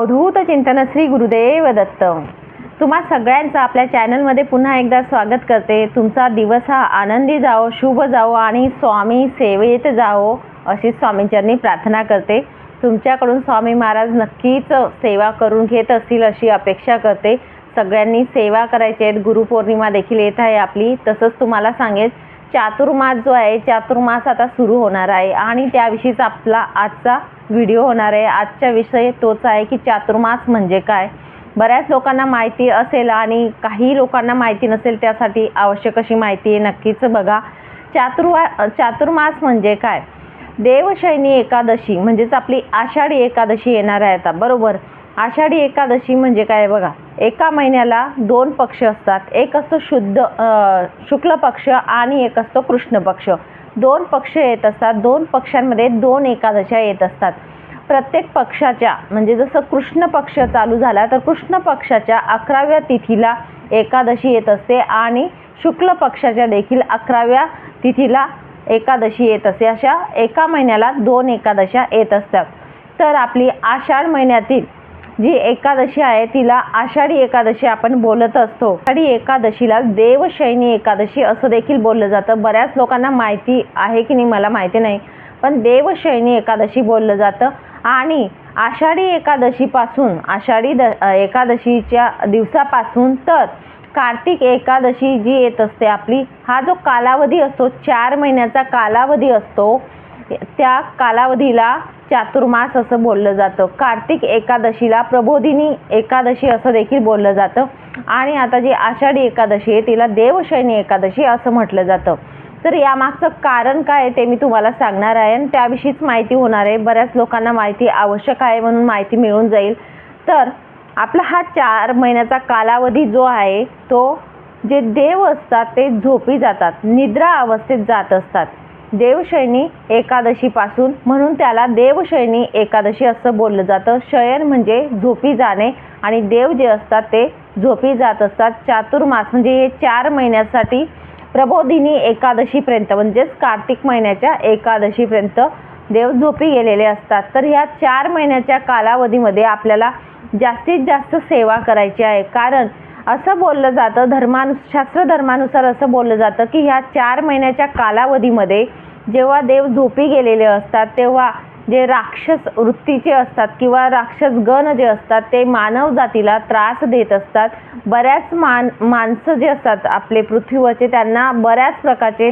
अवधूत चिंतन श्री गुरुदेव दत्त. तुम्हा सगळ्यांचं आपल्या चॅनलमध्ये पुन्हा एकदा स्वागत करते. तुमचा दिवस हा आनंदी जाओ शुभ जाओ आणि स्वामी सेवेत जाओ अशी स्वामींचरणी प्रार्थना करते. तुमच्याकडून स्वामी महाराज नक्कीच सेवा करून घेत असतील अशी अपेक्षा करते. सगळ्यांनी सेवा करायची आहेत. गुरुपौर्णिमा देखील येत आहे आपली. तसंच तुम्हाला सांगेल चातुर्मास जो आहे चातुर्मास आता सुरू होणार आहे आणि त्याविषयीच आपला आजचा व्हिडिओ होणार आहे. आजचा विषय तोच आहे की चातुर्मास म्हणजे काय? बऱ्याच लोकांना माहिती असेल आणि काही लोकांना माहिती नसेल त्यासाठी आवश्यक अशी माहिती आहे नक्कीच बघा. चातुर्वा चातुर्मास म्हणजे काय? देवशैनी एकादशी म्हणजेच आपली आषाढी एकादशी येणार आहे आता बरोबर? आषाढी एकादशी म्हणजे काय बघा एका महिन्याला दोन पक्ष असतात. एक असतो शुद्ध शुक्ल पक्ष आणि एक असतो कृष्ण पक्ष. दोन पक्ष येत असतात. दोन पक्षांमध्ये दोन एकादशा येत असतात. प्रत्येक पक्षाच्या म्हणजे जसं कृष्ण पक्ष चालू झाला तर कृष्ण पक्षाच्या अकराव्या तिथीला एकादशी येत असते आणि शुक्ल पक्षाच्या देखील अकराव्या तिथीला एकादशी येत असते. अशा एका महिन्याला दोन एकादशा येत असतात. तर आपली आषाढ महिन्यातील जी एकादशी आहे तिला आषाढी एकादशी आपण बोलत असतो. आषाढी एकादशीला देवशैनी एकादशी असं देखील बोललं जातं. बऱ्याच लोकांना माहिती आहे की नाही मला माहिती नाही पण देवशैनी एकादशी बोललं जातं. आणि आषाढी एकादशीपासून आषाढी द एकादशीच्या दिवसापासून तर कार्तिक एकादशी जी येत असते आपली हा जो कालावधी असतो चार महिन्याचा कालावधी असतो त्या कालावधीला चातुर्मास असं बोललं जातं. कार्तिक एकादशीला प्रबोधिनी एकादशी असं देखील बोललं जातं. आणि आता जी आषाढी एकादशी आहे तिला देवशैनी एकादशी असं म्हटलं जातं. तर यामागचं कारण काय आहे ते मी तुम्हाला सांगणार आहे आणि त्याविषयीच माहिती होणार आहे. बऱ्याच लोकांना माहिती आवश्यक आहे म्हणून माहिती मिळून जाईल. तर आपला हा चार महिन्याचा कालावधी जो आहे तो जे देव असतात ते झोपी जातात. निद्रा अवस्थेत जात असतात. देवशयनी एकादशीपासून म्हणून त्याला देवशैनी एकादशी असं बोललं जातं. शयन म्हणजे झोपी जाणे आणि देव जे असतात ते झोपी जात असतात. चातुर्मास म्हणजे हे चार महिन्यासाठी प्रबोधिनी एकादशीपर्यंत म्हणजेच कार्तिक महिन्याच्या एकादशीपर्यंत देव झोपी गेलेले असतात. तर ह्या चार महिन्याच्या कालावधीमध्ये आपल्याला जास्तीत जास्त सेवा करायची आहे. कारण असं बोललं जातं धर्मानु शास्त्र धर्मानुसार असं बोललं जातं की ह्या चार महिन्याच्या कालावधीमध्ये जेव्हा देव झोपी गेलेले असतात तेव्हा जे राक्षस वृत्तीचे असतात किंवा राक्षस गण जे असतात ते मानव जातीला त्रास देत असतात. बऱ्याच मान माणसं जे असतात आपले पृथ्वीवरचे त्यांना बऱ्याच प्रकारचे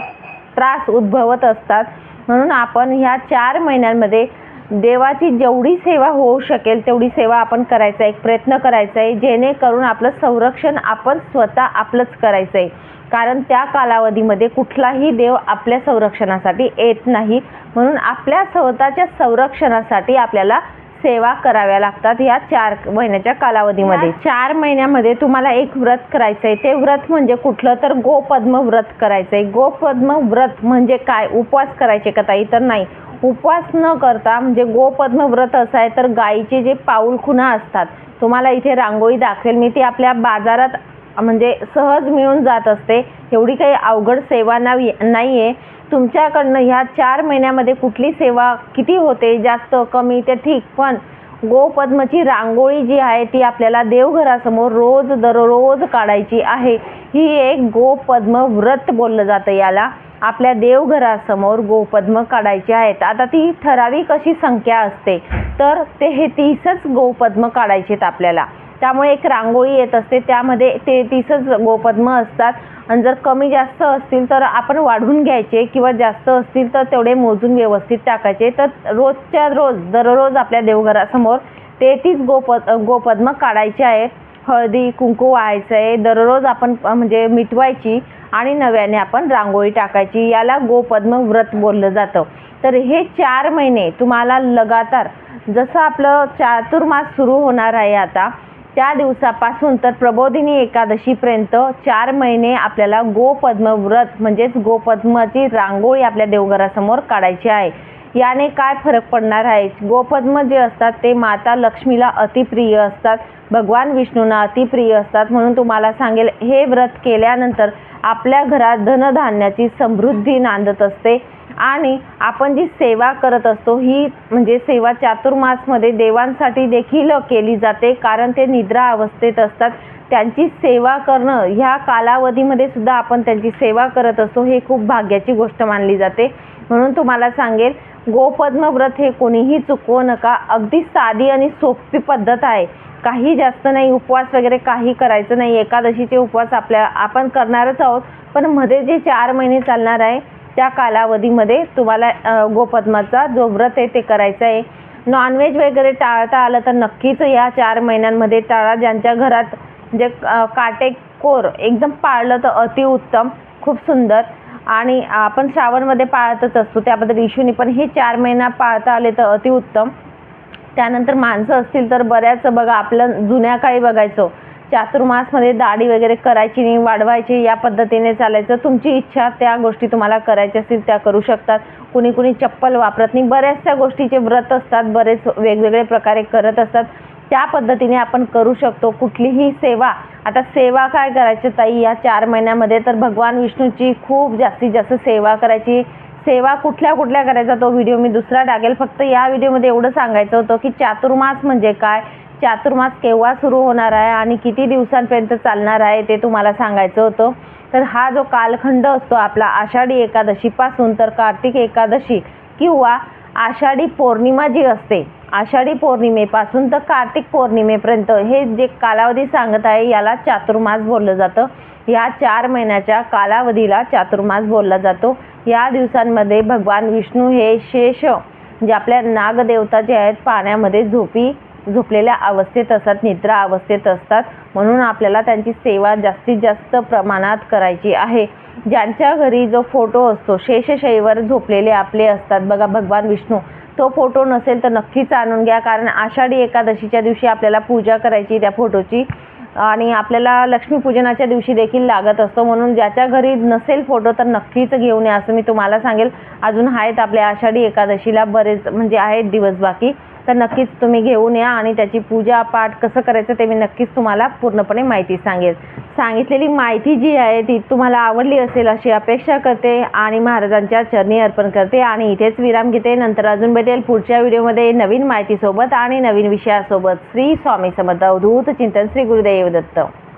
त्रास उद्भवत असतात. म्हणून आपण ह्या चार महिन्यांमध्ये देवाची जेवढी सेवा होऊ शकेल तेवढी सेवा आपण करायचा आहे एक प्रयत्न करायचा आहे जेणेकरून आपलं संरक्षण आपण स्वतः आपलंच करायचं आहे कारण त्या कालावधीमध्ये कुठलाही देव आपल्या संरक्षणासाठी येत नाही. म्हणून आपल्या स्वतःच्या संरक्षणासाठी आपल्याला सेवा कराव्या लागतात या चार महिन्याच्या कालावधीमध्ये. चार महिन्यामध्ये तुम्हाला एक व्रत करायचं आहे ते व्रत म्हणजे कुठलं? तर गोपद्म व्रत करायचं आहे गोपद्म व्रत म्हणजे काय? उपवास करायचे का ताई? तर नाही. उपवास न करता म्हणजे गोपद्म व्रत असं आहे तर गाईचे जे पाऊल खुणा असतात तुम्हाला इथे रांगोळी दाखवेल. मी ती आपल्या बाजारात म्हणजे सहज मिळून जात असते. एवढी काही अवघड सेवा नाही नाही आहे तुमच्याकडनं ह्या चार महिन्यामध्ये कुठली सेवा किती होते? जास्त कमी ते ठीक. पण गोपद्मची रांगोळी जी आहे ती आपल्याला देवघरासमोर रोज दररोज काढायची आहे. ही एक गोपद्म व्रत बोललं जातं याला. आपल्या देवघरासमोर गोपद्म काढायचे आहेत. आता ती ठराविक अशी संख्या असते. तर ते हे तीसच गोपद्म काढायचे आहेत आपल्याला. त्यामुळे एक रांगोळी येत असते. त्यामध्ये ते तीसच गोपद्म असतात. आणि जर कमी जास्त असतील तर आपण वाढून घ्यायचे किंवा जास्त असतील तर तेवढे मोजून व्यवस्थित टाकायचे. तर रोजच्या रोज दररोज आपल्या देवघरासमोर तेहतीस गोप गोपद्म काढायचे आहेत. हळदी कुंकू वाहायचं आहे दररोज आपण म्हणजे मिटवायची आणि नव्याने आपण रांगोळी टाकायची. याला गोपद्म व्रत बोललं जातं. तर हे चार महिने तुम्हाला लगातार जसं आपलं चातुर्मास सुरू होणार आहे आता त्या दिवसापासून तर प्रबोधिनी एकादशीपर्यंत चार महिने आपल्याला गोपद्म व्रत म्हणजेच गोपद्माची रांगोळी आपल्या देवघरासमोर काढायची आहे. याने काय फरक पडणार आहे? गोपद्म जे असतात ते माता लक्ष्मीला अतिप्रिय असतात. भगवान विष्णूंना अतिप्रिय असतात म्हणून तुम्हाला सांगेल हे व्रत केल्यानंतर आपल्या घरात धनधान्याची समृद्धी नांदत असते. आणि आपण जी सेवा करत असतो ही म्हणजे सेवा चातुर्मासमध्ये देवांसाठी देखील केली जाते कारण ते निद्रा अवस्थेत असतात. त्यांची सेवा करणं ह्या कालावधीमध्ये सुद्धा आपण त्यांची सेवा करत असतो हे खूप भाग्याची गोष्ट मानली जाते. म्हणून तुम्हाला सांगेल गोपद्म व्रत हे कोणीही चुकवू नका. अगदी साधी आणि सोपी पद्धत आहे. काही जास्त नाही उपवास वगैरे काही करायचं नाही. एकादशीचे उपवास आपल्या आपण करणारच आहोत. पण मध्ये जे चार महिने चालणार आहे त्या कालावधीमध्ये तुम्हाला गोपद्माचा जो व्रत आहे ते करायचं आहे. नॉनव्हेज वगैरे टाळता आलं तर नक्कीच या चार महिन्यांमध्ये टाळा. ज्यांच्या घरात जे काटेकोर एकदम पाळलं तर अतिउत्तम. खूप सुंदर. आणि आपण श्रावणमध्ये पाळतच असतो. त्याबद्दल इशूनी पण हे चार महिना पाळता आले तर अतिउत्तम त्यानंतर माणसं असतील तर बऱ्याच बघा आपलं जुन्या काळी बघायचो. चातुर्मासमध्ये दाढी वगैरे करायची नाही वाढवायची या पद्धतीने चालायचं. तुमची इच्छा त्या गोष्टी तुम्हाला करायच्या असतील त्या करू शकतात. कुणी कुणी चप्पल वापरत नाही. बऱ्याचशा गोष्टीचे व्रत असतात बरेच वेगवेगळे प्रकारे करत असतात. त्या पद्धतीने आपण करू शकतो. कुठलीही सेवा आता सेवा काय करायची ताई? या चार महिन्यामध्ये तर भगवान विष्णूची खूप जास्तीत जास्त सेवा करायची. सेवा कुठल्या कुठल्या करायचा तो व्हिडिओ मी दुसरा टाकेल. फक्त या व्हिडिओमध्ये एवढं सांगायचं होतं की चातुर्मास म्हणजे काय? चातुर्मास केव्हा सुरू होणार आहे आणि किती दिवसांपर्यंत चालणार आहे ते तुम्हाला सांगायचं होतं. तर हा जो कालखंड असतो आपला आषाढी एकादशीपासून तर कार्तिक एकादशी किंवा आषाढी पौर्णिमा जी असते आषाढी पौर्णिमेपासून तर कार्तिक पौर्णिमेपर्यंत हे जे कालावधी सांगत आहे याला चातुर्मास बोललं जातं. या चार महिन्याच्या कालावधीला चातुर्मास बोलला जातो. या दिवसांमध्ये भगवान विष्णू हे शेष जे आपल्या नागदेवता जे आहेत पाण्यामध्ये झोपी झोपलेल्या अवस्थेत असतात निद्रा अवस्थेत असतात. म्हणून आपल्याला त्यांची सेवा जास्तीत जास्त प्रमाणात करायची आहे. ज्यांच्या घरी जो फोटो असतो शेषशैवर झोपलेले आपले असतात. बघा भगवान विष्णू तो फोटो नसेल तर नक्कीच आणून घ्या. कारण आषाढी एकादशीच्या दिवशी आपल्याला पूजा करायची त्या फोटोची. आणि आपल्याला लक्ष्मीपूजनाच्या दिवशी देखील लागत असतो. म्हणून ज्याच्या घरी नसेल फोटो तर नक्कीच घेऊन या असं मी तुम्हाला सांगेल. अजून आहेत आपल्या आषाढी एकादशीला बरेच म्हणजे आहेत दिवस बाकी. तर नक्कीच तुम्ही घेऊन या आणि त्याची पूजा पाठ कसं करायचं ते मी नक्कीच तुम्हाला पूर्णपणे माहिती सांगेल. सांगितलेली माहिती जी आहे ती तुम्हाला आवडली असेल अशी अपेक्षा करते आणि महाराजांच्या चरणी अर्पण करते आणि इथेच विराम घेते. नंतर अजून भेटेल पुढच्या व्हिडिओमध्ये नवीन माहितीसोबत आणि नवीन विषयासोबत. श्री स्वामी समर्थ अवधूत चिंतन श्री गुरुदेव दत्त.